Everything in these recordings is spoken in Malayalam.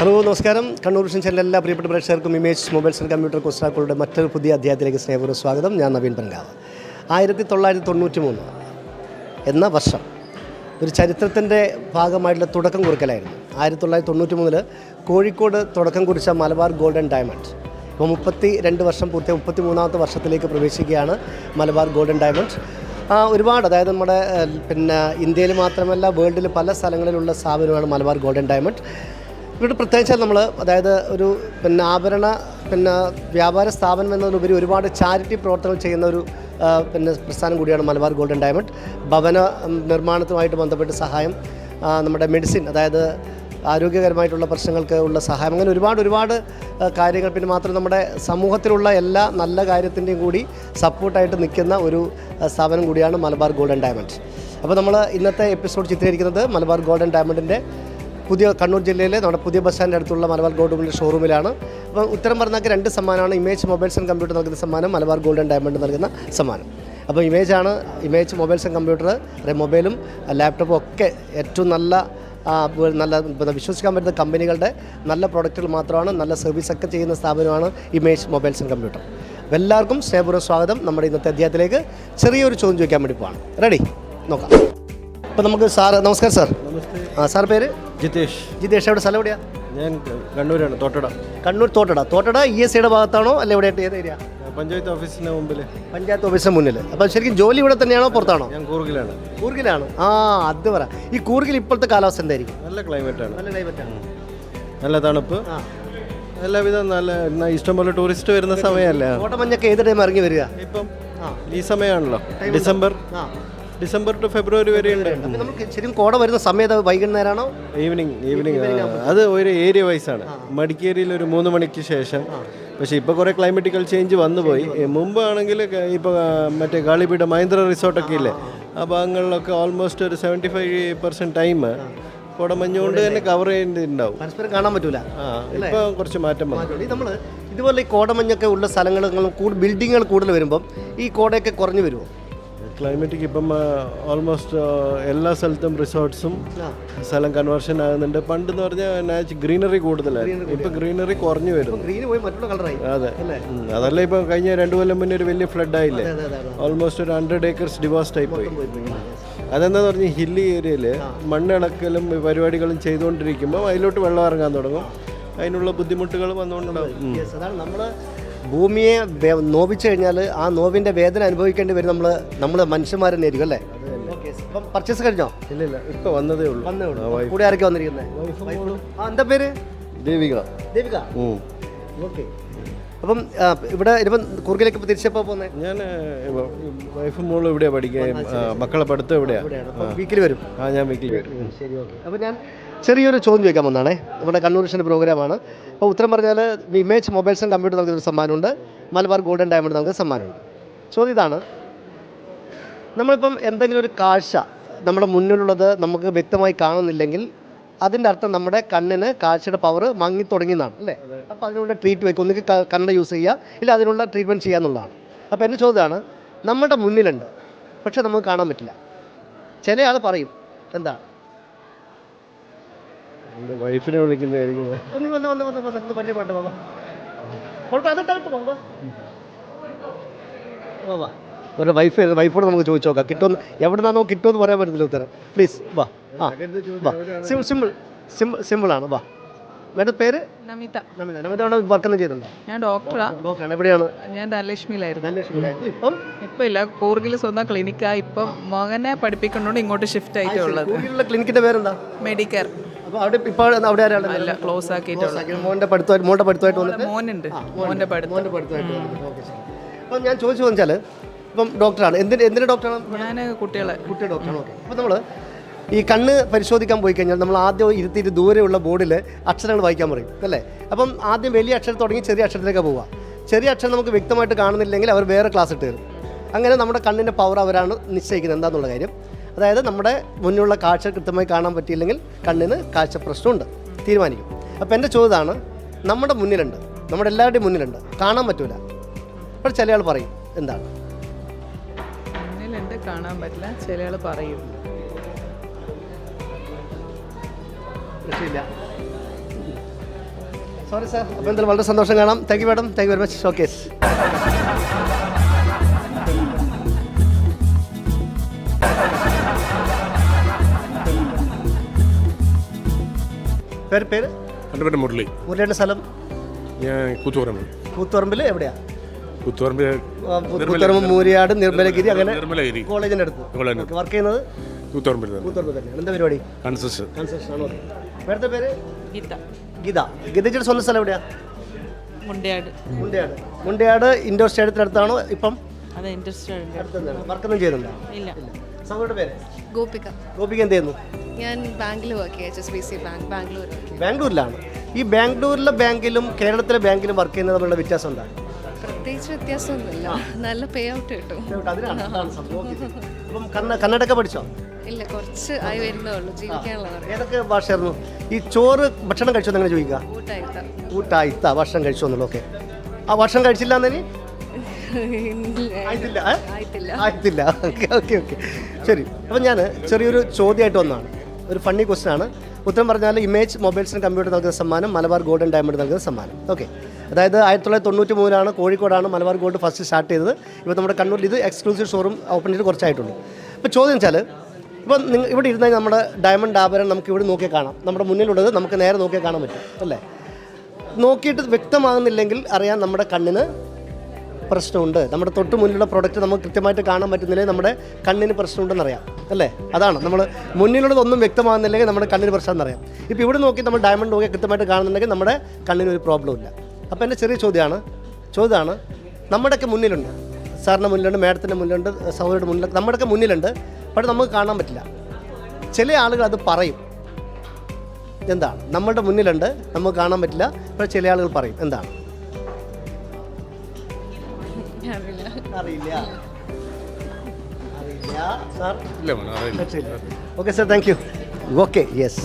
ഹലോ നമസ്കാരം. കണ്ണൂർ വിഷൻ ചാനലിലെ എല്ലാ പ്രിയപ്പെട്ട പ്രേക്ഷകർക്കും ഇമേജ് മൊബൈൽസ് ആൻഡ് കമ്പ്യൂട്ടർ കോസ്റ്റാക്കളുടെ മറ്റൊരു പുതിയ അധ്യായത്തിലേക്ക് സ്നേഹപൂർവം സ്വാഗതം. ഞാൻ നവീൻ പങ്കാവ് ആയിരത്തി തൊള്ളായിരത്തി തൊണ്ണൂറ്റി മൂന്ന് എന്ന വർഷം ഒരു ചരിത്രത്തിന്റെ ഭാഗമായിട്ടുള്ള തുടക്കം കുറിക്കലായിരുന്നു. ആയിരത്തി തൊള്ളായിരത്തി തൊണ്ണൂറ്റി മൂന്നിൽ കോഴിക്കോട് തുടക്കം കുറിച്ച മലബാർ ഗോൾഡൻ ഡയമണ്ട്. ഇപ്പോൾ മുപ്പത്തി രണ്ട് വർഷം പൂർത്തി മുപ്പത്തി മൂന്നാമത്തെ വർഷത്തിലേക്ക് പ്രവേശിക്കുകയാണ് മലബാർ ഗോൾഡൻ ഡയമണ്ട്. ഒരുപാട് അതായത് നമ്മുടെ പിന്നെ ഇന്ത്യയിൽ മാത്രമല്ല വേൾഡിൽ പല സ്ഥലങ്ങളിലുള്ള സ്ഥാപനമാണ് മലബാർ ഗോൾഡൻ ഡയമണ്ട്. ഇവിടെ പ്രത്യേകിച്ച് നമ്മൾ അതായത് ഒരു പിന്നെ ആഭരണ പിന്നെ വ്യാപാര സ്ഥാപനം എന്നതിലുപരി ഒരുപാട് ചാരിറ്റി പ്രവർത്തനങ്ങൾ ചെയ്യുന്ന ഒരു പിന്നെ പ്രസ്ഥാനം കൂടിയാണ് മലബാർ ഗോൾഡൻ ഡയമണ്ട്. ഭവന നിർമ്മാണത്തുമായിട്ട് ബന്ധപ്പെട്ട് സഹായം നമ്മുടെ മെഡിസിൻ അതായത് ആരോഗ്യകരമായിട്ടുള്ള പ്രശ്നങ്ങൾക്ക് ഉള്ള സഹായം അങ്ങനെ ഒരുപാട് ഒരുപാട് കാര്യങ്ങൾ. പിന്നെ മാത്രം നമ്മുടെ സമൂഹത്തിലുള്ള എല്ലാ നല്ല കാര്യത്തിന്റെയും കൂടി സപ്പോർട്ടായിട്ട് നിൽക്കുന്ന ഒരു സ്ഥാപനം കൂടിയാണ് മലബാർ ഗോൾഡൻ ഡയമണ്ട്. അപ്പോൾ നമ്മൾ ഇന്നത്തെ എപ്പിസോഡ് ചിത്രീകരിക്കുന്നത് മലബാർ ഗോൾഡൻ ഡയമണ്ടിന്റെ പുതിയ കണ്ണൂർ ജില്ലയിലെ നമ്മുടെ പുതിയ ബസ് സ്റ്റാൻഡിന്റെ അടുത്തുള്ള മലബാർ ഗോൾഡ് ഷോറൂമിലാണ്. അപ്പോൾ ഉത്തരം പറഞ്ഞാൽ രണ്ട് സമ്മാനമാണ്. ഇമേജ് മൊബൈൽസ് ആൻഡ് കമ്പ്യൂട്ടർ നൽകുന്ന സമ്മാനം മലബാർ ഗോൾഡ് ആൻഡ് ഡയമണ്ട് നൽകുന്ന സമ്മാനം. അപ്പോൾ ഇമേജാണ് ഇമേജ് മൊബൈൽസ് ആൻഡ് കമ്പ്യൂട്ടർ അതായത് മൊബൈലും ലാപ്ടോപ്പും ഒക്കെ ഏറ്റവും നല്ല നല്ല വിശ്വസിക്കാൻ പറ്റുന്ന കമ്പനികളുടെ നല്ല പ്രോഡക്റ്റുകൾ മാത്രമാണ് നല്ല സർവീസൊക്കെ ചെയ്യുന്ന സ്ഥാപനമാണ് ഇമേജ് മൊബൈൽസ് ആൻഡ് കമ്പ്യൂട്ടർ. എല്ലാവർക്കും സ്നേഹപൂർവം സ്വാഗതം. നമ്മുടെ ഇന്നത്തെ അധ്യായത്തിലേക്ക് ചെറിയൊരു ചോദ്യം ചോദിക്കാൻ വേണ്ടി പോവാണ്. റെഡി? നോക്കാം. അപ്പോൾ നമുക്ക് സാർ നമസ്കാരം സാർ. ആ സാർ പേര്? ജിതേഷ്. ജിതേഷ് എവിടെ സ്ഥലം എവിടെയാ? ഞാൻ കണ്ണൂരാണ് തോട്ടട. കണ്ണൂർ തോട്ടട. തോട്ടട ഇ എസ് സിയുടെ ഭാഗത്താണോ അല്ല എവിടെയായിട്ട് ഏത് ഏരിയ? പഞ്ചായത്ത് ഓഫീസിന് മുമ്പിൽ പഞ്ചായത്ത് ഓഫീസിന് മുന്നിൽ അപ്പോൾ ശരിക്കും ജോലി ഇവിടെ തന്നെയാണോ പുറത്താണോ? ഞാൻ കൂർഗിലാണ്. കൂർഗിലാണ്. ആ അത് പറ. ഈ കൂർഗിൽ ഇപ്പോഴത്തെ കാലാവസ്ഥ എന്തായിരിക്കും? നല്ല ക്ലൈമറ്റാണ് നല്ല ക്ലൈമറ്റാണ് നല്ല തണുപ്പ്. ആ. എല്ലാവിധം നല്ല ഇഷ്ടംപോലെ ടൂറിസ്റ്റ് വരുന്ന സമയമല്ലേ? കോട്ടമഞ്ഞൊക്കെ ഏത് ടൈം ഇറങ്ങി വരിക? ഇപ്പം ഈ സമയമാണല്ലോ. ഡിസംബർ ആ. ഡിസംബർ ടു ഫെബ്രുവരി വരെ ഉണ്ട്. അപ്പോൾ നമുക്ക് ശരിക്കും കോട വരുന്ന സമയത്ത് വൈകുന്നേരമാണോ ഈവനിങ് ഈവനിങ് അത് ഒരു ഏരിയ വൈസ് ആണ്. മടിക്കേരിയിൽ ഒരു മൂന്ന് മണിക്ക് ശേഷം. പക്ഷെ ഇപ്പോൾ കുറേ ക്ലൈമറ്റിക്കൽ ചേഞ്ച് വന്നു പോയി. മുമ്പ് ആണെങ്കിൽ ഇപ്പോൾ മറ്റേ ഗാളിബീഡ് മഹീന്ദ്ര റിസോർട്ടൊക്കെ ഇല്ലേ? ആ ഭാഗങ്ങളിലൊക്കെ ഓൾമോസ്റ്റ് ഒരു സെവന്റി ഫൈവ് പെർസെന്റ് ടൈം കുടമഞ്ഞുകൊണ്ട് തന്നെ കവർ ചെയ്യേണ്ടിണ്ടാവും. പരസ്പരം കാണാൻ പറ്റൂല. ആ ഇപ്പോൾ കുറച്ച് മാറ്റം നമ്മൾ ഇതുപോലെ ഈ കോടമഞ്ഞൊക്കെ ഉള്ള സ്ഥലങ്ങൾ കൂടുതൽ ബിൽഡിങ്ങുകൾ കൂടുതൽ വരുമ്പം ഈ കോടയൊക്കെ കുറഞ്ഞു വരുമോ? ക്ലൈമറ്റിക്ക് ഇപ്പം ഓൾമോസ്റ്റ് എല്ലാ സ്ഥലത്തും റിസോർട്ട്സും സ്ഥലം കൺവേർഷൻ ആകുന്നുണ്ട്. പണ്ട് എന്ന് പറഞ്ഞാൽ ഗ്രീനറി കൂടുതലായിരുന്നു. ഇപ്പം ഗ്രീനറി കുറഞ്ഞു വരുന്നു. അതെ. അതല്ല ഇപ്പം കഴിഞ്ഞ രണ്ടു കൊല്ലം മുന്നേ ഒരു വലിയ ഫ്ലഡ് ആയില്ലേ? ഓൾമോസ്റ്റ് ഒരു ഹൺഡ്രഡ് ഏക്കേഴ്സ് ഡിവോസ്റ്റ് ആയി പോയി. അതെന്താന്ന് പറഞ്ഞാൽ ഹില്ലി ഏരിയയിൽ മണ്ണിളക്കലും പരിപാടികളും ചെയ്തുകൊണ്ടിരിക്കുമ്പോൾ അതിലോട്ട് വെള്ളം ഇറങ്ങാൻ തുടങ്ങും. അതിനുള്ള ബുദ്ധിമുട്ടുകൾ വന്നുകൊണ്ടുണ്ടാവും നമ്മൾ ഭൂമിയെ നോവിച്ചു കഴിഞ്ഞാൽ ആ നോവിന്റെ വേദന അനുഭവിക്കേണ്ടി വരും നമ്മൾ നമ്മൾ മനുഷ്യന്മാരെ തന്നെ ആയിരിക്കും അല്ലേ? അപ്പം പർച്ചേസ് കഴിഞ്ഞോ? ഇല്ല ഇല്ല ഇപ്പൊ വന്നതേ ഉള്ളൂ. വന്നേ ഉള്ളൂ. കൂടെ ആരൊക്കെ വന്നിരിക്കുന്നത് ആ എന്താ പേര്? ദേവിക. ദേവിക. ഓക്കെ. അപ്പം ഇവിടെ ഇപ്പം കുറുകിലേക്ക് തിരിച്ചപ്പോ തിരിച്ചപ്പോൾ പോകുന്നത് ഞാൻ വൈഫും മോളും ഇവിടെയാ പഠിക്കാൻ മക്കളെ പഠിത്തം എവിടെയാണ് വീക്കിൽ വരും. ആ ഞാൻ വീക്കിൽ വരും. ശരി ഓക്കെ. അപ്പോൾ ഞാൻ ചെറിയൊരു ചോദ്യം ചോദിക്കാൻ വന്നതാണ് നമ്മുടെ കണ്ണൂർ പ്രോഗ്രാമാണ്. അപ്പോൾ ഉത്തരം പറഞ്ഞാൽ ഇമേജ് മൊബൈൽസ് ആൻഡ് കമ്പ്യൂട്ടർ നൽകുന്ന ഒരു സമ്മാനമുണ്ട്. മലബാർ ഗോൾഡൻ ഡയമണ്ട് നമുക്ക് സമ്മാനമുണ്ട്. ചോദ്യം ഇതാണ്. നമ്മളിപ്പം എന്തെങ്കിലും ഒരു കാഴ്ച നമ്മുടെ മുന്നിലുള്ളത് നമുക്ക് വ്യക്തമായി കാണുന്നില്ലെങ്കിൽ അതിന്റെ അർത്ഥം നമ്മുടെ കണ്ണിന് കാഴ്ചയുടെ പവർ മങ്ങി തുടങ്ങിയെന്നാണ് അല്ലേ? അപ്പോൾ അതിനുള്ള ട്രീറ്റ് വയ്ക്കും ഒന്നുകിൽ കണ്ണ് യൂസ് ചെയ്യുക ഇല്ല അതിനുള്ള ട്രീറ്റ്മെന്റ് ചെയ്യുക എന്നുള്ളതാണ്. അപ്പോൾ എന്റെ ചോദ്യമാണ് നമ്മുടെ മുന്നിലുണ്ട് പക്ഷെ നമുക്ക് കാണാൻ പറ്റില്ല. ചില ആൾ പറയും എന്താ എന്റെ വൈഫിനെ വിളിക്കുന്നതായിരിക്കും. ഒന്ന് വന്ന് വന്ന് വന്ന് വന്ന് പള്ളി പാട്ട് പോകാം. കുഴപ്പം അതിട്ടായിട്ട് പോകാം വാ ഒരു വൈഫ് വൈഫോട് നമുക്ക് ചോദിച്ചു നോക്കാം. കിട്ടുമെന്ന് എവിടെ നിന്നാണോ കിട്ടുമെന്ന് പറയാൻ പറ്റത്തില്ല ഉത്തരം. പ്ലീസ് വാ ആ വാ. സിമ്പിൾ സിമ്പിൾ സിമ്പിൾ സിമ്പിളാണ് വാ. മേഡം പേര്? നമിത. നമിത. നമിത അവിടെ വർക്കൊന്നും ചെയ്തിട്ടുണ്ടോ? ഞാൻ ഡോക്ടറാ. ഡോക്ടറാണ്. എവിടെയാണ്? ഞാൻ ധനലക്ഷ്മിയിലായിരുന്നു. ധനലക്ഷ്മി ഇപ്പം ഇപ്പം ഇല്ല കൂർഗിൽ സ്വന്തം ക്ലിനിക്കാ ഇപ്പം മകനെ പഠിപ്പിക്കുന്നതുകൊണ്ട് ഇങ്ങോട്ട് ഷിഫ്റ്റ് ആയിട്ടുള്ളത്. ക്ലിനിക്കിന്റെ പേരെന്താ? മെഡിക്കർ അപ്പോൾ അവിടെ ഇപ്പോൾ അവിടെ ആരാണ് അല്ല ക്ലോസ് മോന്റെ മോന്റെ പഠിത്തമായിട്ട് മോന്റെ പഠിത്തമായിട്ട് വന്നിട്ട്? മോനുണ്ട്. മോന്റെ പഠിത്തം. മോന്റെ പഠിത്തമായിട്ട് ഓക്കെ അപ്പം ഞാൻ ചോദിച്ചു വെച്ചാൽ ഇപ്പം ഡോക്ടറാണ്. എന്തിന് എന്തിന് ഡോക്ടറാണ്? ഞാൻ കുട്ടികളെ. കുട്ടി ഡോക്ടറാണ്. ഓക്കെ. അപ്പോൾ നമ്മൾ ഈ കണ്ണ് പരിശോധിക്കാൻ പോയി കഴിഞ്ഞാൽ നമ്മൾ ആദ്യം ഇരുത്തിയിട്ട് ദൂരെയുള്ള ബോർഡിൽ അക്ഷരങ്ങൾ വായിക്കാൻ പറയും അല്ലേ? അപ്പം ആദ്യം വലിയ അക്ഷരം തുടങ്ങി ചെറിയ അക്ഷരത്തിലേക്ക് പോവുക. ചെറിയ അക്ഷരം നമുക്ക് വ്യക്തമായിട്ട് കാണുന്നില്ലെങ്കിൽ അവർ വേറെ ക്ലാസ് ഇട്ട് തരും. അങ്ങനെ നമ്മുടെ കണ്ണിന്റെ പവർ അവരാണ് നിശ്ചയിക്കുന്നത്. എന്താണെന്നുള്ള കാര്യം? അതായത് നമ്മുടെ മുന്നിലുള്ള കാഴ്ച കൃത്യമായി കാണാൻ പറ്റിയില്ലെങ്കിൽ കണ്ണിന് കാഴ്ച പ്രശ്നമുണ്ട്. തീരുമാനിക്കും. അപ്പോൾ എന്റെ ചോദ്യമാണ് നമ്മുടെ മുന്നിലുണ്ട് നമ്മുടെ എല്ലാവരുടെയും മുന്നിലുണ്ട് കാണാൻ പറ്റൂല. അപ്പോൾ ചില ആൾ പറയും എന്താണ്? മുന്നിലുണ്ട് കാണാൻ പറ്റില്ല ചില ആൾ പറയും സോറി സാർ അപ്പോൾ എന്തായാലും വളരെ സന്തോഷം കാണാം. Thank you madam thank you very much showcase പേര് പേര്? എന്റെ പേര് മുരളി. മുരളിയുടെ സ്ഥലം? ഞാൻ കൂത്തുപറമ്പ് കൂത്തുപറമ്പിൽ എവിടെയാ? കൂത്തുപറമ്പ് ആ, കൂത്തുപറമ്പ് മൂരിയാട് നിർമ്മലഗിരി അങ്ങനെ നിർമ്മലഗിരി. കോളേജിന്റെ അടുത്ത്. വർക്ക് ചെയ്യുന്നത്? കൂത്തുപറമ്പിൽ തന്നെ. കൂത്തുപറമ്പ് തന്നെയാണ്. എന്താ പരിപാടി? കൺസെഷൻ കൺസ്ട്രക്ഷൻ ആണോ പേരുടെ പേര്? ഗീത. ഗീത. ഗീതയുടെ സ്വന്തം സ്ഥലം എവിടെയാ? മുണ്ടയാട്. മുണ്ടയാട്. മുണ്ടയാട് ഇൻഡോർ സ്റ്റേഡിയത്തിനടുത്താണോ ഇപ്പം? അതെ ഇൻഡോർ അടുത്ത്. തന്നെയാണ് വർക്കൊന്നും ചെയ്യുന്നുണ്ടോ? ഇല്ല. സഹോദരുടെ പേര്? ഗോപിക. ഗോപിക എന്ത് ചെയ്യുന്നു? ഞാൻ Bangalore work H S B C bank Bangalore ബാംഗ്ലൂരിലാണ്. ഈ ബാംഗ്ലൂരിലെ ബാങ്കിലും കേരളത്തിലെ ബാങ്കിലും വർക്ക് ചെയ്യുന്നത് തമ്മിലുള്ള വ്യത്യാസം എന്താണ് പ്രത്യേകിച്ച് വ്യത്യാസമൊന്നുമില്ല. നല്ല പേ ഔട്ട് കിട്ടും. അപ്പം കന്നഡൊക്കെ പഠിച്ചോ? ഇല്ല കുറച്ച് ആയി വരുന്നേ ഉള്ളൂ. ജീവിക്കാനുള്ള ഏതൊക്കെ ഭാഷയായിരുന്നു? ഈ ചോറ് ഭക്ഷണം കഴിച്ചോ എന്ന് എങ്ങനെ ചോദിക്കുക? ഊട്ടായിത്ത. ഭക്ഷണം കഴിച്ചോ എന്നുള്ളൂ ഓക്കെ ആ ഭക്ഷണം കഴിച്ചില്ല ആയിട്ടില്ല ആയിട്ടില്ല. ആയിട്ടില്ല. ഓക്കെ ഓക്കെ ഓക്കെ ശരി. അപ്പം ഞാൻ ചെറിയൊരു ചോദ്യമായിട്ട് വന്നതാണ്. ഒരു ഫണ്ണി ക്വസ്റ്റൻ ആണ്. ഉത്തരം പറഞ്ഞാൽ ഇമേജ് മൊബൈൽസിന് കമ്പ്യൂട്ടർ നൽകുന്ന സമ്മാനം മലബാർ ഗോൾഡ് ആൻഡ് ഡയമണ്ട് നൽകുന്ന സമ്മാനം. ഓക്കെ അതായത് ആയിരത്തി തൊള്ളായിരത്തി തൊണ്ണൂറ്റി മൂന്നിലാണ് കോഴിക്കോടാണ് മലബാർ ഗോൾഡ് ഫസ്റ്റ് സ്റ്റാർട്ട് ചെയ്തത്. ഇപ്പോൾ നമ്മുടെ കണ്ണൂരിൽ ഇത് എക്സ്ക്ലൂസീവ് ഷോറൂം ഓപ്പൺ ചെയ്ത് കുറച്ചായിട്ടുള്ളൂ ഇപ്പോൾ ചോദ്യം വെച്ചാൽ ഇപ്പം നിങ്ങൾ ഇവിടെ ഇരുന്നാൽ നമ്മുടെ ഡയമണ്ട് ആഭരണം നമുക്ക് ഇവിടെ നോക്കിയാൽ കാണാം. നമ്മുടെ മുന്നിലുള്ളത് നമുക്ക് നേരെ നോക്കിയാൽ കാണാൻ പറ്റും. അല്ലേ? നോക്കിയിട്ട് വ്യക്തമാകുന്നില്ലെങ്കിൽ അറിയാൻ നമ്മുടെ കണ്ണിന് പ്രശ്നമുണ്ട്. നമ്മുടെ തൊട്ട് മുന്നിലുള്ള പ്രൊഡക്റ്റ് നമുക്ക് കൃത്യമായിട്ട് കാണാൻ പറ്റുന്നില്ലേ? നമ്മുടെ കണ്ണിന് പ്രശ്നമുണ്ടെന്നറിയാം അല്ലേ? അതാണ്. നമ്മൾ മുന്നിലുള്ളതൊന്നും വ്യക്തമാകുന്നില്ലെങ്കിൽ നമ്മുടെ കണ്ണിന് പ്രശ്നം എന്നറിയാം ഇപ്പോൾ ഇവിടെ നോക്കി നമ്മൾ ഡയമണ്ട് നോക്കി കൃത്യമായിട്ട് കാണുന്നുണ്ടെങ്കിൽ നമ്മുടെ കണ്ണിന് ഒരു പ്രോബ്ലം ഇല്ല. അപ്പോൾ എന്റെ ചെറിയ ചോദ്യമാണ്. ചോദ്യമാണ് നമ്മുടെയൊക്കെ മുന്നിലുണ്ട്. സാറിന്റെ മുന്നിലുണ്ട് മാഡത്തിന്റെ മുന്നിലുണ്ട് സഹോദരിയുടെ മുന്നിലുണ്ട് നമ്മുടെയൊക്കെ മുന്നിലുണ്ട് പക്ഷെ നമുക്ക് കാണാൻ പറ്റില്ല. ചില ആളുകൾ അത് പറയും. എന്താണ്? നമ്മളുടെ മുന്നിലുണ്ട് നമുക്ക് കാണാൻ പറ്റില്ല പക്ഷേ ചില ആളുകൾ പറയും. എന്താണ്? അറിയില്ല. അറിയില്ല. അറിയില്ല സാർ ഇല്ല മോനെ അറിയില്ല. Okay sir thank you okay yes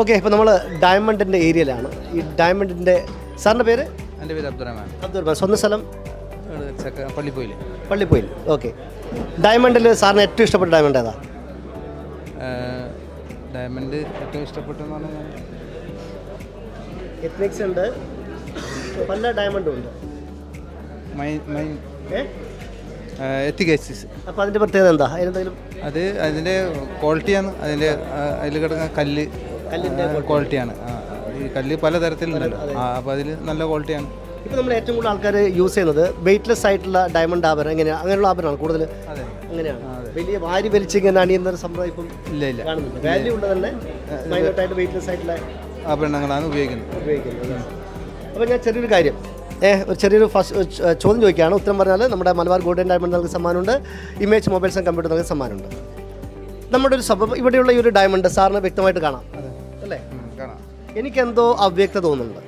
okay ഇപ്പോൾ നമ്മൾ ഡയമണ്ടിന്റെ ഏരിയയിലാണ്. ഈ ഡയമണ്ടിന്റെ സാറിന്റെ പേര്? എന്റെ പേര് അബ്ദുറഹ്മാൻ. അബ്ദുറഹ്മാൻ. സ്വന്തം സ്ഥലം? പള്ളിപ്പോയിൽ. പള്ളിപ്പോയിൽ. ഓക്കെ ഡയമണ്ടിൽ സാറിന് ഏറ്റവും ഇഷ്ടപ്പെട്ട ഡയമണ്ട് ഏതാ? ഡയമണ്ട് ഏറ്റവും ഇഷ്ടപ്പെട്ടെന്ന് പറഞ്ഞാൽ എത്നിക്സ് ഉണ്ട്. പല ഡയമണ്ടും ഉണ്ട്. എത്തിക്കേസിസ് അപ്പോൾ അതിന്റെ പ്രത്യേകത എന്താ? അതിനെന്തെങ്കിലും അത് അതിന്റെ ക്വാളിറ്റിയാണ് അതിന്റെ അതിൽ കിടക്കുന്ന കല്ല് കല്ലിന്റെ ക്വാളിറ്റിയാണ് ഈ കല്ല് പലതരത്തിലുണ്ടല്ലോ തരത്തിലുണ്ട് അപ്പോൾ അതിൽ നല്ല ക്വാളിറ്റിയാണ് ഇപ്പോൾ നമ്മൾ ഏറ്റവും കൂടുതൽ ആൾക്കാർ യൂസ് ചെയ്യുന്നത് വെയിറ്റ്ലെസ് ആയിട്ടുള്ള ഡയമണ്ട് ആഭരണം എങ്ങനെയാണ് അങ്ങനെയുള്ള ആഭരണമാണ് കൂടുതൽ അങ്ങനെയാണ് വലിയ വാരി വലിച്ച് ഇങ്ങനെ അണിയുന്ന ഒരു സംഭവം ഇപ്പം ഇല്ല ഇല്ല. കാണുന്നില്ല. വാല്യൂ ഉള്ളത് തന്നെ മൈനോട്ടായിട്ട് വെയിറ്റ്ലെസ് ആയിട്ടുള്ള ആഭരണങ്ങളാണ് ഉപയോഗിക്കുന്നത്. ഉപയോഗിക്കുന്നത്. അപ്പോൾ ഞാൻ ചെറിയൊരു കാര്യം. ഒരു ചെറിയൊരു ഫസ്റ്റ് ചോദ്യം ചോദിക്കുകയാണ്. ഉത്തരം പറഞ്ഞാൽ നമ്മുടെ മലബാർ ഗോൾഡൻ ഡയമണ്ട് നൽകുന്ന സമ്മാനമുണ്ട്. ഇമേജ് മൊബൈൽസ് ആൻഡ് കമ്പ്യൂട്ടർ നൽകുന്ന സമ്മാനമുണ്ട്. നമ്മുടെ ഒരു സംഭവം ഇവിടെയുള്ള ഈ ഒരു ഡയമണ്ട് സാറിന് വ്യക്തമായിട്ട് കാണാം. അല്ലേ? എനിക്കെന്തോ അവ്യക്തത തോന്നുന്നുണ്ട്.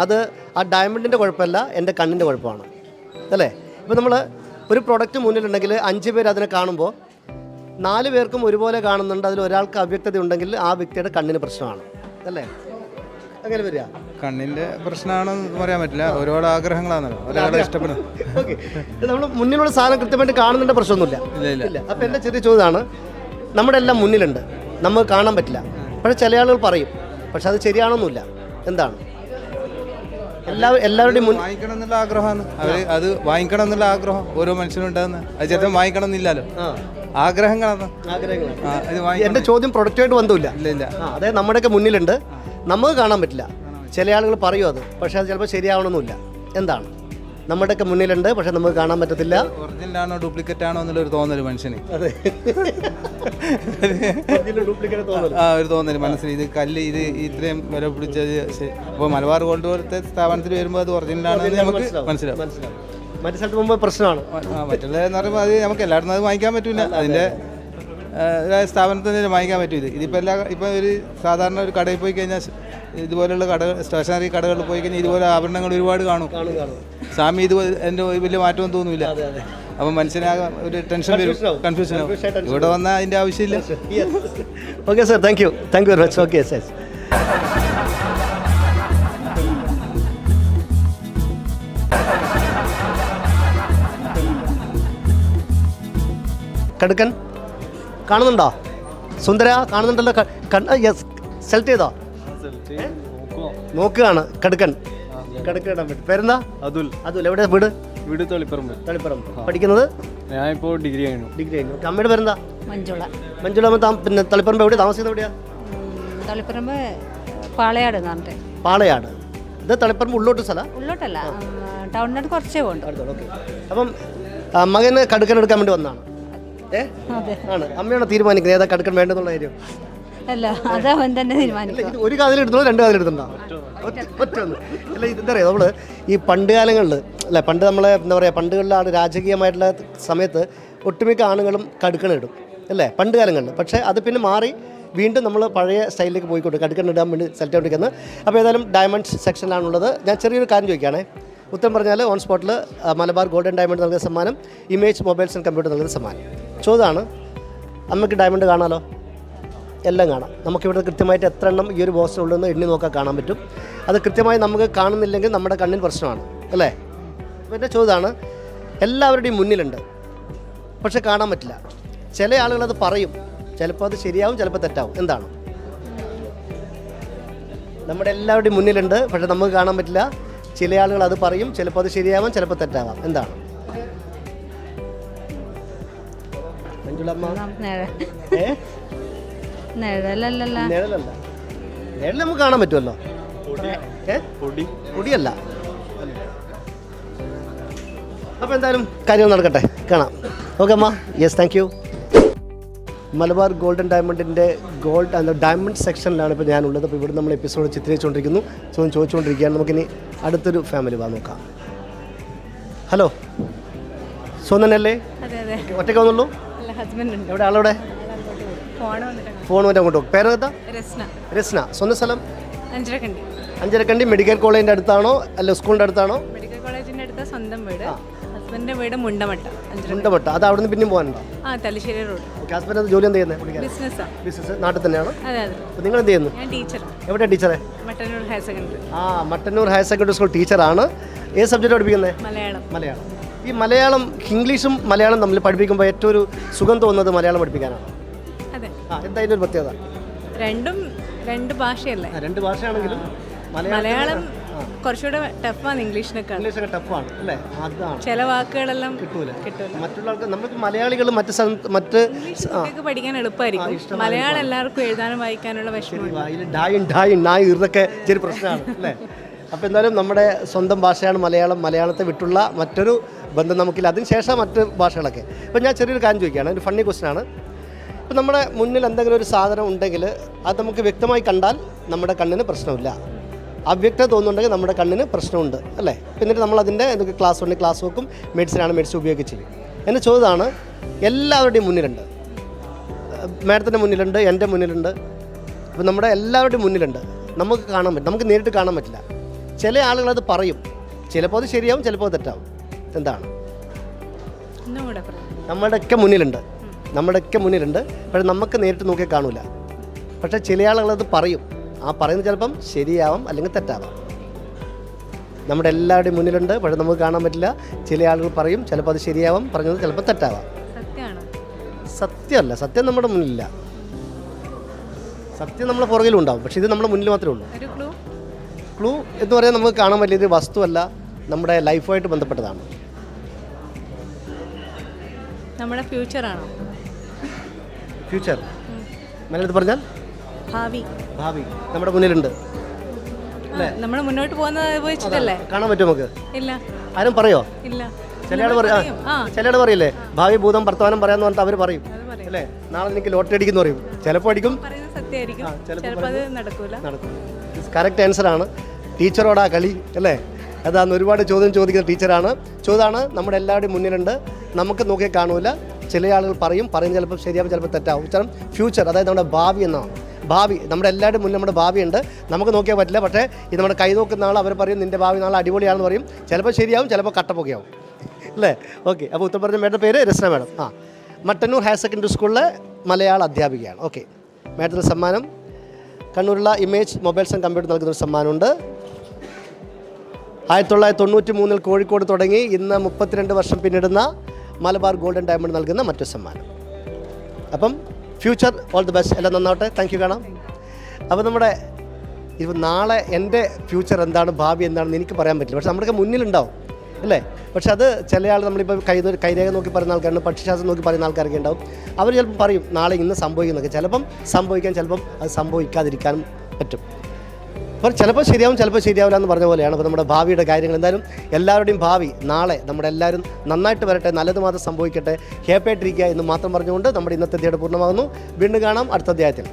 അത് ആ ഡയമണ്ടിന്റെ കുഴപ്പമല്ല എന്റെ കണ്ണിന്റെ കുഴപ്പമാണ്. അല്ലേ? ഇപ്പോൾ നമ്മൾ ഒരു പ്രൊഡക്റ്റ് മുന്നിലുണ്ടെങ്കിൽ അഞ്ച് പേര് അതിനെ കാണുമ്പോൾ നാല് പേർക്കും ഒരുപോലെ കാണുന്നുണ്ട് അതിൽ ഒരാൾക്ക് അവ്യക്തത ഉണ്ടെങ്കിൽ ആ വ്യക്തിയുടെ കണ്ണിന് പ്രശ്നമാണ്. അല്ലേ? അങ്ങനെ വരിക. കണ്ണിന്റെ പ്രശ്നമാണെന്ന് പറയാൻ പറ്റില്ല. ഒരുപാട് ആഗ്രഹങ്ങളാണല്ലോ. ഒരാളെ ഇഷ്ടപ്പെടുന്നത് ഓക്കെ. നമ്മൾ മുന്നിലുള്ള സാധനം കൃത്യമായിട്ട് കാണുന്നുണ്ട് പ്രശ്നമൊന്നുമില്ല. ഇല്ല ഇല്ല. എന്റെ ചെറിയ ചോദ്യമാണ് നമ്മുടെ എല്ലാം മുന്നിലുണ്ട്. നമുക്ക് കാണാൻ പറ്റില്ല. പക്ഷേ ചില ആളുകൾ പറയും പക്ഷെ അത് ശരിയാണൊന്നുമില്ല. എന്താണ്? എല്ലാ എല്ലാവരുടെയും മുന്നിൽ വാങ്ങിക്കണം എന്നുള്ള ആഗ്രഹമാണ്. അവർ അത് വാങ്ങിക്കണം എന്നുള്ള ആഗ്രഹം ഓരോ മനുഷ്യനും ഉണ്ടാകുന്ന അത് ചിലപ്പോൾ വാങ്ങിക്കണം എന്നില്ലല്ലോ ആഗ്രഹങ്ങളാണ്. ആഗ്രഹങ്ങൾ ആ, ഇത് എന്റെ ചോദ്യം പ്രൊഡക്റ്റായിട്ട് ബന്ധമില്ല ഇല്ല ഇല്ല. ആ അതായത് നമ്മുടെയൊക്കെ മുന്നിലുണ്ട്. നമുക്ക് കാണാൻ പറ്റില്ല. ചില ആളുകൾ പറയും അത് പക്ഷേ അത് ചിലപ്പോൾ ശരിയാവണമെന്നില്ല. എന്താണ്? നമ്മുടെയൊക്കെ മുന്നിലുണ്ട് പക്ഷെ നമുക്ക് കാണാൻ പറ്റത്തില്ല. ഒറിജിനൽ ആണോ ഡ്യൂപ്ലിക്കേറ്റ് ആണോ എന്നുള്ളൊരു തോന്നൽ മനുഷ്യന്. അതെ. ഡ്യൂപ്ലിക്കേറ്റ് ആ ഒരു തോന്നൽ മനസ്സിൽ ഇത് കല്ല് ഇത് ഇത്രയും വില പിടിച്ചത് അപ്പോൾ മലബാർ ഗോൾഡ് പോലത്തെ സ്ഥാപനത്തിൽ വരുമ്പോൾ അത് ഒറിജിനൽ ആണെന്ന് നമുക്ക് മനസ്സിലാവും. മനസ്സിലാവും. മറ്റു സ്ഥലത്ത് പോകുമ്പോൾ പ്രശ്നമാണ്. മറ്റുള്ളതെന്ന് പറയുമ്പോൾ അത് നമുക്ക് എല്ലായിടത്തും അത് വാങ്ങിക്കാൻ പറ്റില്ല അതിന്റെ സ്ഥാപനത്തിൽ നിന്ന് വാങ്ങിക്കാൻ പറ്റും ഇത് ഇതിപ്പോൾ എല്ലാ ഇപ്പോൾ ഒരു സാധാരണ ഒരു കടയിൽ പോയി കഴിഞ്ഞാൽ ഇതുപോലെയുള്ള കട സ്റ്റേഷനറി കടകളിൽ പോയി കഴിഞ്ഞാൽ ഇതുപോലെ ആഭരണങ്ങൾ ഒരുപാട് കാണും. സ്വാമി ഇത് എന്റെ വലിയ മാറ്റമൊന്നും തോന്നില്ല അപ്പം മനുഷ്യനാകെ ഒരു ടെൻഷൻ വരും. കൺഫ്യൂഷൻ ആവും. ഇവിടെ വന്നാൽ അതിന്റെ ആവശ്യമില്ല. Okay sir thank you thank you very much okay sir കടുക്കൻ കാണുന്നുണ്ടോ? സുന്ദര കാണുന്നുണ്ടല്ലോ. യെസ് സെലക്ട് ചെയ്തോ? നോക്കുകയാണ്. കടുക്കൻ. പേരെന്താ? അതുൽ. അതുൽ. എവിടെ വീട്? വീട് തൊളിപ്പറമ്പ്. പഠിക്കുന്നത്? ഞാനിപ്പോൾ ഡിഗ്രി കഴിഞ്ഞു. ഡിഗ്രി കഴിഞ്ഞു. ഓക്കേ, അമ്മയുടെ പേരെന്താ? മഞ്ജുള. മഞ്ജുള പിന്നെ തളിപ്പറമ്പ് എവിടെ താമസിക്കുന്നത് എവിടെയാ? ഉം, തളിപ്പറമ്പ് പാളയാട് എന്ന് പറഞ്ഞിട്ട്. പാളയാട്. ഇത് തളിപ്പറമ്പ് ഉള്ളോട്ട് സ്ഥലം? ഉള്ളോട്ടല്ല. ഉം, ടൗണിനോട് കുറച്ചേ ഉണ്ട് ഓക്കെ. അപ്പം മകന് കടുക്കൻ എടുക്കാൻ വേണ്ടി വന്നതാണ്. അതെ ആണ്. അമ്മയാണ് തീരുമാനിക്കുന്നത് ഏതാ കടുക്കൻ വേണ്ടെന്നുള്ള കാര്യം? അല്ല അത് അവൻ തന്നെ തീരുമാനിക്കും ഒരു കാതിൽ എടുത്തോ രണ്ട് ഒന്ന് അല്ല ഇത് എന്താ പറയുക നമ്മൾ ഈ പണ്ട് കാലങ്ങളിൽ അല്ല പണ്ട് നമ്മളെ എന്താ പറയുക പണ്ടുകളിലാണ് രാജകീയമായിട്ടുള്ള സമയത്ത് ഒട്ടുമിക്ക ആണുങ്ങളും കടുക്കണിടും അല്ലേ? പണ്ട് കാലങ്ങളിൽ. പക്ഷേ അത് പിന്നെ മാറി വീണ്ടും നമ്മൾ പഴയ സ്റ്റൈലിലേക്ക് പോയിക്കൊണ്ട് കടുക്കണിടാൻ വേണ്ടി സെലക്ട് ചെയ്തുകൊണ്ടിരിക്കുന്നത് അപ്പോൾ ഏതായാലും ഡയമണ്ട്സ് സെക്ഷനിലാണുള്ളത് ഞാൻ ചെറിയൊരു കാര്യം ചോദിക്കുകയാണേ. ഉത്തരം പറഞ്ഞാൽ ഓൺ സ്പോട്ടിൽ മലബാർ ഗോൾഡൻ ഡയമണ്ട് നൽകുന്ന സമ്മാനം ഇമേജ് മൊബൈൽസ് ആൻഡ് കമ്പ്യൂട്ടർ നൽകുന്ന സമ്മാനം. ചോദ്യമാണ് അമ്മയ്ക്ക് ഡയമണ്ട് കാണാമല്ലോ എല്ലാം കാണാം. നമുക്കിവിടെ കൃത്യമായിട്ട് എത്ര എണ്ണം ഈ ഒരു ബോക്സിനുള്ളതെന്ന് എണ്ണി നോക്കാൻ കാണാൻ പറ്റും. അത് കൃത്യമായി നമുക്ക് കാണുന്നില്ലെങ്കിൽ നമ്മുടെ കണ്ണിന് പ്രശ്നമാണ്. അല്ലേ? പിന്നെ ചോദ്യമാണ് എല്ലാവരുടെയും മുന്നിലുണ്ട്. പക്ഷെ കാണാൻ പറ്റില്ല. ചില ആളുകൾ അത് പറയും. ചിലപ്പോൾ അത് ശരിയാവും ചിലപ്പോൾ തെറ്റാവും. എന്താണ്? നമ്മുടെ എല്ലാവരുടെയും മുന്നിലുണ്ട്. പക്ഷെ നമുക്ക് കാണാൻ പറ്റില്ല. ചില ആളുകൾ അത് പറയും ചിലപ്പോൾ അത് ശരിയാവാം ചിലപ്പോൾ തെറ്റാവാം. എന്താണ്? നിഴലല്ല നിഴൽ നമുക്ക് കാണാൻ പറ്റുമല്ലോ. പൊടിയല്ല. അപ്പോൾ എന്തായാലും കാര്യങ്ങൾ നടക്കട്ടെ. കാണാം. ഓക്കെ അമ്മ. Yes thank you Malabar golden ഡയമണ്ടിന്റെ gold and diamond സെക്ഷനിലാണ് ഇപ്പോൾ ഞാനുള്ളത്. അപ്പോൾ ഇവിടെ നമ്മൾ എപ്പിസോഡ് ചിത്രീകരിച്ചുകൊണ്ടിരിക്കുന്നു. സോ ചോദിച്ചുകൊണ്ടിരിക്കുകയാണ്. നമുക്കിനി അടുത്തൊരു ഫാമിലി വാ നോക്കാം. ഹലോ സ്വന്തനല്ലേ ഒറ്റയ്ക്ക് വന്നുള്ളൂ എവിടെ? ആളവിടെ? ഫോൺ വരെ അങ്ങോട്ട് പേരെന്താ? രസ്ന. രസ്ന. സ്വന്തം സ്ഥലം? അഞ്ചരക്കണ്ടി. അഞ്ചരക്കണ്ടി മെഡിക്കൽ കോളേജിന്റെ അടുത്താണോ? അല്ല സ്കൂളിന്റെ അടുത്താണോ? മെഡിക്കൽ കോളേജിന്റെ അടുത്ത സ്വന്തം വീട്. ഹസ്ബൻഡിന്റെ വീട് മുണ്ടമട്ട മുണ്ടമട്ട. അത് അവിടെ നിന്ന് പിന്നെയും പോകാനുണ്ടോ? ആ തലശ്ശേരി റോഡ്. ഓക്കെ ഹസ്ബൻഡ് ജോലി എന്ത് ചെയ്യുന്നത് പുള്ളിക്കാരൻ? ബിസിനസ് നാട്ടിൽ തന്നെയാണ്? അതെ അതെ. നിങ്ങൾ എന്ത് ചെയ്യുന്നു? ഞാൻ ടീച്ചർ എവിടെ ടീച്ചറെ? Mattannur higher secondary. ആ മട്ടന്നൂർ ഹയർ സെക്കൻഡറി സ്കൂൾ ടീച്ചറാണ്. ഏത് സബ്ജക്റ്റ് പഠിപ്പിക്കുന്നത് മലയാളം. മലയാളം. ഈ മലയാളം ഇംഗ്ലീഷും മലയാളം തമ്മിൽ പഠിപ്പിക്കുമ്പോൾ ഏറ്റവും ഒരു സുഖം തോന്നുന്നത് മലയാളം പഠിപ്പിക്കാനാണ്. അതെ. ആ എന്താ അതിന്റെ ഒരു പ്രത്യേകത? രണ്ടും രണ്ട് ഭാഷയല്ലേ? രണ്ട് ഭാഷയാണെങ്കിലും മലയാളം കുറച്ചുകൂടെ ടഫാണ് ഇംഗ്ലീഷിനൊക്കെ. ഇംഗ്ലീഷൊക്കെ ടഫാണ് അല്ലേ? അതാണ്. ചില വാക്കുകളെല്ലാം കിട്ടൂല. കിട്ടൂല. മറ്റുള്ളവർക്ക് നമുക്ക് മലയാളികൾ മറ്റ് മറ്റ് പഠിക്കാൻ എളുപ്പമായിരിക്കും. മലയാളം എല്ലാവർക്കും എഴുതാനും വായിക്കാനുള്ള വിഷമം ഡായും ഡായും നായും ഇതൊക്കെ ചെറിയ പ്രശ്നമാണ് അല്ലേ? അപ്പോൾ എന്തായാലും നമ്മുടെ സ്വന്തം ഭാഷയാണ് മലയാളം. മലയാളത്തെ വിട്ടുള്ള മറ്റൊരു ബന്ധം നമുക്കില്ല. അതിനുശേഷം മറ്റ് ഭാഷകളൊക്കെ. ഇപ്പം ഞാൻ ചെറിയൊരു കാര്യം ചോദിക്കുകയാണ്. ഒരു ഫണ്ണി ക്വസ്റ്റൻ ആണ്. ഇപ്പം നമ്മുടെ മുന്നിൽ എന്തെങ്കിലും ഒരു സാധനം ഉണ്ടെങ്കിൽ അത് നമുക്ക് വ്യക്തമായി കണ്ടാൽ നമ്മുടെ കണ്ണിന് പ്രശ്നമില്ല. അവ്യക്തത തോന്നുന്നുണ്ടെങ്കിൽ നമ്മുടെ കണ്ണിന് പ്രശ്നമുണ്ട് അല്ലേ? എന്നിട്ട് നമ്മൾ അതിന്റെ എന്തൊക്കെ ക്ലാസ് ഉണ്ട് ക്ലാസ് വെക്കും മെഡിസിനാണ് മെഡിസിൻ ഉപയോഗിച്ച് എന്റെ ചോദ്യമാണ് എല്ലാവരുടെയും മുന്നിലുണ്ട്. മാഡത്തിന്റെ മുന്നിലുണ്ട് എന്റെ മുന്നിലുണ്ട്. അപ്പോൾ നമ്മുടെ എല്ലാവരുടെയും മുന്നിലുണ്ട്. നമുക്ക് കാണാൻ പറ്റും നമുക്ക് നേരിട്ട് കാണാൻ പറ്റില്ല. ചില ആളുകൾ അത് പറയും. ചിലപ്പോൾ അത് ശരിയാവും ചിലപ്പോൾ അത് തെറ്റാവും. എന്താണ് നമ്മുടെയൊക്കെ മുന്നിലുണ്ട്. നമ്മുടെയൊക്കെ മുന്നിലുണ്ട്. പക്ഷെ നമുക്ക് നേരിട്ട് നോക്കിയാൽ കാണൂല. പക്ഷേ ചില ആളുകൾ അത് പറയും. ആ പറയുന്നത് ചിലപ്പം ശരിയാവാം അല്ലെങ്കിൽ തെറ്റാവാം. നമ്മുടെ എല്ലാവരുടെയും മുന്നിലുണ്ട് പക്ഷേ നമുക്ക് കാണാൻ പറ്റില്ല. ചില ആളുകൾ പറയും ചിലപ്പോൾ അത് ശരിയാവാം പറഞ്ഞത് ചിലപ്പോൾ തെറ്റാവാം. സത്യമല്ല സത്യം നമ്മുടെ മുന്നിലില്ല. സത്യം നമ്മുടെ പുറകിലും ഉണ്ടാവും പക്ഷേ ഇത് നമ്മുടെ മുന്നിൽ മാത്രമേ ഉള്ളൂ. ക്ലൂ എന്ന് പറയാൻ നമുക്ക് കാണാൻ പറ്റില്ല ഇത് വസ്തുവല്ല നമ്മുടെ ലൈഫുമായിട്ട് ബന്ധപ്പെട്ടതാണ്. നമ്മുടെ ഫ്യൂച്ചറാണോ ഫ്യൂച്ചർ മലയാളത്തിൽ പറഞ്ഞാൽ? ഭാവി. ഭാവി. നമ്മുടെ മുന്നിലുണ്ട്. നമ്മൾ മുന്നോട്ട് പോകുന്നത് കാണാൻ പറ്റുമോ നമുക്ക്? ഇല്ല. ആരും പറയോ? ഇല്ല. ചിലയാൾ പറയാ. ചിലയാൾ പറയില്ലേ? ഭാവി ഭൂതം വർത്തമാനം പറയാന്ന് പറഞ്ഞിട്ട് അവർ പറയും. അല്ലേ? നാളെ എനിക്ക് ലോട്ടറി അടിക്കുന്നു പറയും. ചിലപ്പോൾ അടിക്കും. കറക്റ്റ് ആൻസറാണ് ടീച്ചറോടാ കളി അല്ലേ? അതാണ് ഒരുപാട് ചോദ്യം ചോദിക്കുന്ന ടീച്ചറാണ്. ചോദ്യമാണ് നമ്മുടെ എല്ലാവരുടെയും മുന്നിലുണ്ട്. നമുക്ക് നോക്കിയാൽ കാണൂല. ചില ആളുകൾ പറയും. പറയും ചിലപ്പോൾ ശരിയാവും ചിലപ്പോൾ തെറ്റാവും. ഉത്തരം ഫ്യൂച്ചർ അതായത് നമ്മുടെ ഭാവി എന്നാണ്. ഭാവി നമ്മുടെ എല്ലാവരുടെ മുന്നിൽ നമ്മുടെ ഭാവിയുണ്ട്. നമുക്ക് നോക്കിയാൽ പറ്റില്ല. പക്ഷേ ഇത് നമ്മുടെ കൈ നോക്കുന്ന ആൾ അവർ പറയും നിന്റെ ഭാവി നാളെ അടിപൊളിയാണെന്ന് പറയും. ചിലപ്പോൾ ശരിയാവും ചിലപ്പോൾ കട്ടപ്പൊക്കെയാവും. അല്ലേ? ഓക്കെ. അപ്പോൾ ഉത്തരം പറഞ്ഞ മേഡം പേര് രസന മേഡം. ആ. മട്ടന്നൂർ ഹയർ സെക്കൻഡറി സ്കൂളിലെ മലയാള അധ്യാപികയാണ്. ഓക്കെ. മേഡത്തിന് സമ്മാനം. കണ്ണൂരുള്ള ഇമേജ് മൊബൈൽസ് ആൻഡ് കമ്പ്യൂട്ടർ നൽകുന്ന ഒരു സമ്മാനമുണ്ട്. ആയിരത്തി തൊള്ളായിരത്തി തൊണ്ണൂറ്റി മൂന്നിൽ കോഴിക്കോട് തുടങ്ങി. ഇന്ന് മുപ്പത്തിരണ്ട് വർഷം പിന്നിടുന്ന മലബാർ ഗോൾഡൻ ഡയമണ്ട് നൽകുന്ന മറ്റൊരു സമ്മാനം. അപ്പം ഫ്യൂച്ചർ ഓൾ ദി ബെസ്റ്റ് എല്ലാം നന്നാവട്ടെ. താങ്ക് യു കാണാം. അപ്പോൾ നമ്മുടെ ഇപ്പം നാളെ എന്റെ ഫ്യൂച്ചർ എന്താണ് ഭാവി എന്താണെന്ന് എനിക്ക് പറയാൻ പറ്റില്ല. പക്ഷെ നമ്മുടെയൊക്കെ മുന്നിലുണ്ടാവും അല്ലേ? പക്ഷെ അത് ചില ആൾ നമ്മളിപ്പോൾ കൈ കൈരേഖ നോക്കി പറയുന്ന ആൾക്കാരുണ്ട് പക്ഷിശാസ്ത്രം നോക്കി പറയുന്ന ആൾക്കാരൊക്കെ ഉണ്ടാവും. അവർ ചിലപ്പോൾ പറയും നാളെ ഇന്ന് സംഭവിക്കുന്നൊക്കെ. ചിലപ്പം സംഭവിക്കാൻ ചിലപ്പം അത് സംഭവിക്കാതിരിക്കാനും പറ്റും. അപ്പോൾ ചിലപ്പോൾ ശരിയാവും ചിലപ്പോൾ ശരിയാവില്ല എന്ന് പറഞ്ഞ പോലെയാണ്. അപ്പോൾ നമ്മുടെ ഭാവിയുടെ കാര്യങ്ങൾ എന്തായാലും എല്ലാവരുടെയും ഭാവി നാളെ നമ്മുടെ എല്ലാവരും നന്നായിട്ട് വരട്ടെ നല്ലത് മാത്രം സംഭവിക്കട്ടെ ഹാപ്പിയായിട്ടിരിക്കുക എന്ന് മാത്രം പറഞ്ഞുകൊണ്ട് നമ്മുടെ ഇന്നത്തെ അധ്യായം പൂർണമാകുന്നു. വീണ്ടും കാണാം അടുത്ത അധ്യായത്തിൽ.